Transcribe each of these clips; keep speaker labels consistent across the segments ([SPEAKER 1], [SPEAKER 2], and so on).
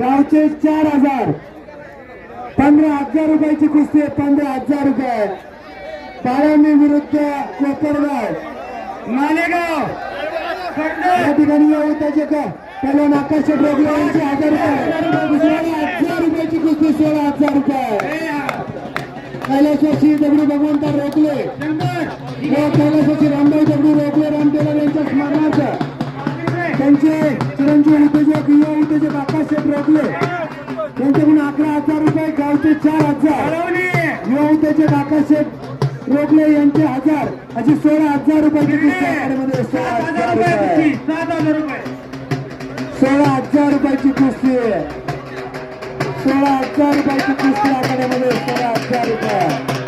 [SPEAKER 1] गावचे चार हजार. पंधरा हजार रुपयाची कुस्ती आहे पंधरा हजार रुपये. बाळामी विरुद्ध कोपरगाव. मालेगाव. या ठिकाणी येऊ त्याचे का? पहिला आकाश ड्रोगले यांचे हजार रुपये. सोळा हजार रुपयाची कुस्ती सोळा हजार रुपये. कैलासवासी दगडू भगवंता रोखले. व कैलासवासी रामभाई दगडू रोकले रामदेव यांच्या स्मरणार्थ. त्यांचे चिरंजीव उद्योजक युवा उद्योजक आकाश शेठ रोकले त्यांच्याकडून अकरा हजार रुपये गावचे चार हजार. युवा उद्योजक आकाश शेठ रोकले यांचे हजार अशी सोळा हजार रुपयाची सोळा रुपये
[SPEAKER 2] सात हजार रुपये.
[SPEAKER 1] सोळा हजार रुपयाची कुस्ती सोळा हजार रुपयाची कुस्ती आखाड्यामध्ये सोळा हजार रुपये.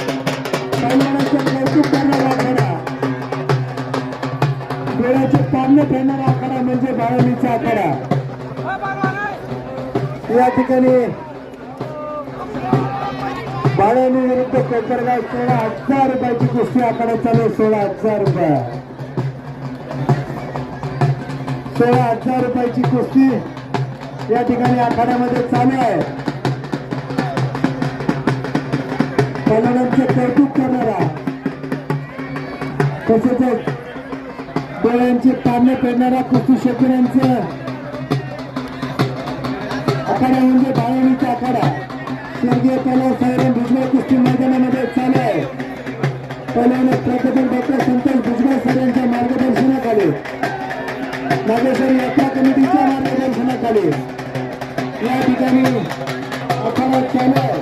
[SPEAKER 1] म्हणजे आखाडा या ठिकाणी बाळाली विरुद्ध कोपरगाव सोळा हजार रुपयाची कुस्ती आखाडा चालू आहे, सोळा हजार रुपया. सोळा हजार रुपयाची कुस्ती या ठिकाणी आखाड्यामध्ये चालू आहे. पहिल्यांचे कौतुक करणारा तसेच डोळ्यांचे पाने फेडणारा कुस्ती शकुनांचं आखाडा म्हणजे बाळवणीचा आखाडा. स्वर्गीय पलव सायरन भुजबळ कुस्ती मैदानामध्ये चालू आहे पहिल्याने प्राध्यापक डॉक्टर संतोष भुजबळ सर यांच्या मार्गदर्शनाखाली नागेश्वर यात्रा कमिटीच्या मार्गदर्शनाखाली या ठिकाणी आखाडा चालू आहे.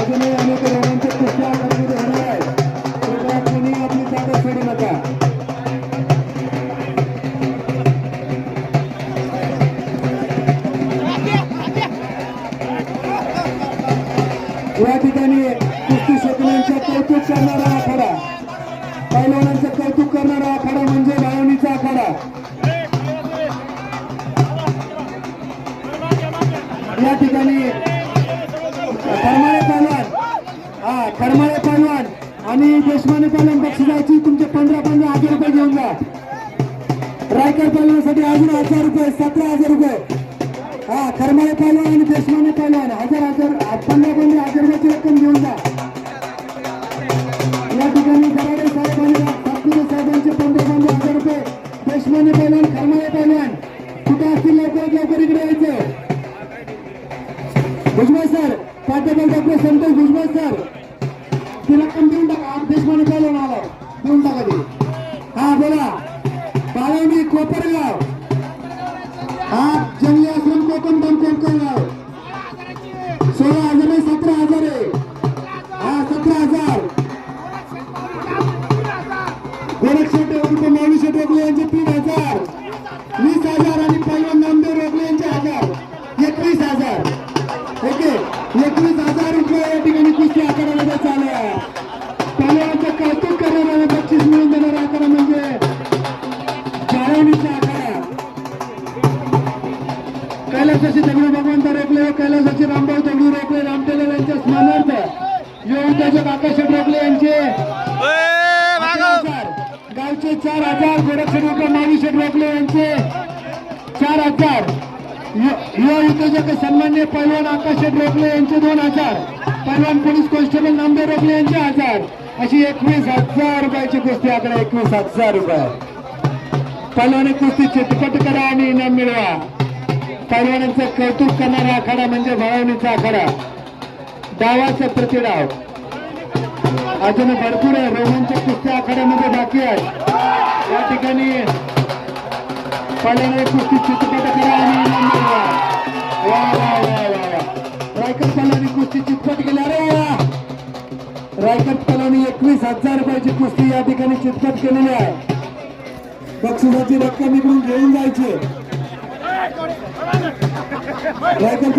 [SPEAKER 1] अजूनही अनेक रोगांचे कुस्त्या या ठिकाणी कुस्ती शेतकऱ्यांचं कौतुक करणारा आखाडा. पैलवानांचं कौतुक करणारा आखाडा म्हणजे बाळवणीचा आखाडा. या ठिकाणी खरमाळे पालवान. हा खरमाळे पालवान आणि देशमाने पालन बक्षिसाची तुमचे पंधरा पंधरा हजार रुपये घेऊन जा. रायकर पैलवानसाठी अजून हजार रुपये सतरा हजार रुपये. हा खरमाळे पालवान आणि देशमाने पालवान. हजार हजार पंधरा पंधरा हजार देशमाने पैलवान खरमाळे पैलवान कुठे असतील लवकरात लवकर इकडे यायचं? भुजबळ सर प्राध्यापक डॉक्टर संतोष भुजबळ सर. तिला पण देऊन टाका आठ देशमाने पैलवान आला देऊन टाका ती. हा बोला. बाळवणी कोपरगाव. हा जंगली आश्रम कोकण दोन कोकणगाव. सोळा हजार आहे सतरा हजार आहे. हा सतरा हजार. गोरख अभिषेक उर्फ रोगले यांचे तीन हजार. वीस हजार आणि पैलवान नामदेव रोगले यांचे हजार. एकवीस हजार. ओके. एकवीस हजार रुपये या ठिकाणी कुस्ती आकारामध्ये चालू आहे. पैलवानाचं कौतुक करणारा बक्षीस मिळून देणारा आकडा म्हणजे जाळवणीचा आकडा. कैलासाचे दगडू भगवंत रोखले कैलासाचे रामभाऊ दगडू रोखले. रामटेलर यांच्या स्मरणार्थ युवा उद्योजक आकाश रोखले यांचे. यांचे चार हजार गोरक्षण नागेश्वर मावी रोखले यांचे चार हजार. युवा उद्योजक सन्मान्य पैलवान आकाश रोखले यांचे दोन हजार. पैलवान पोलीस कॉन्स्टेबल नामदेव रोखले यांचे हजार. अशी एकवीस हजार रुपयाची कुस्ती आकडे एकवीस हजार रुपये. पैलवानी कुस्ती चितपट करा आणि इनाम मिळवा. पैलवानांचं कौतुक करणारा आखाडा म्हणजे भावनीचा आखाडा. डावाचं प्रतिडाव. अजून भरपूर आहे. रोमांचक कुस्ती आखाड्यामध्ये बाकी आहे या ठिकाणी पैलवानी कुस्ती चितपट करा आणि वा वा वा वा रायकर पैलवानी कुस्ती चितपट केली. अरे रायकर पैलवानी एकवीस हजार रुपयाची कुस्ती या ठिकाणी चितपट केलेली आहे. बक्षिसाची रक्कम इकडून घेऊन जायची. रायकर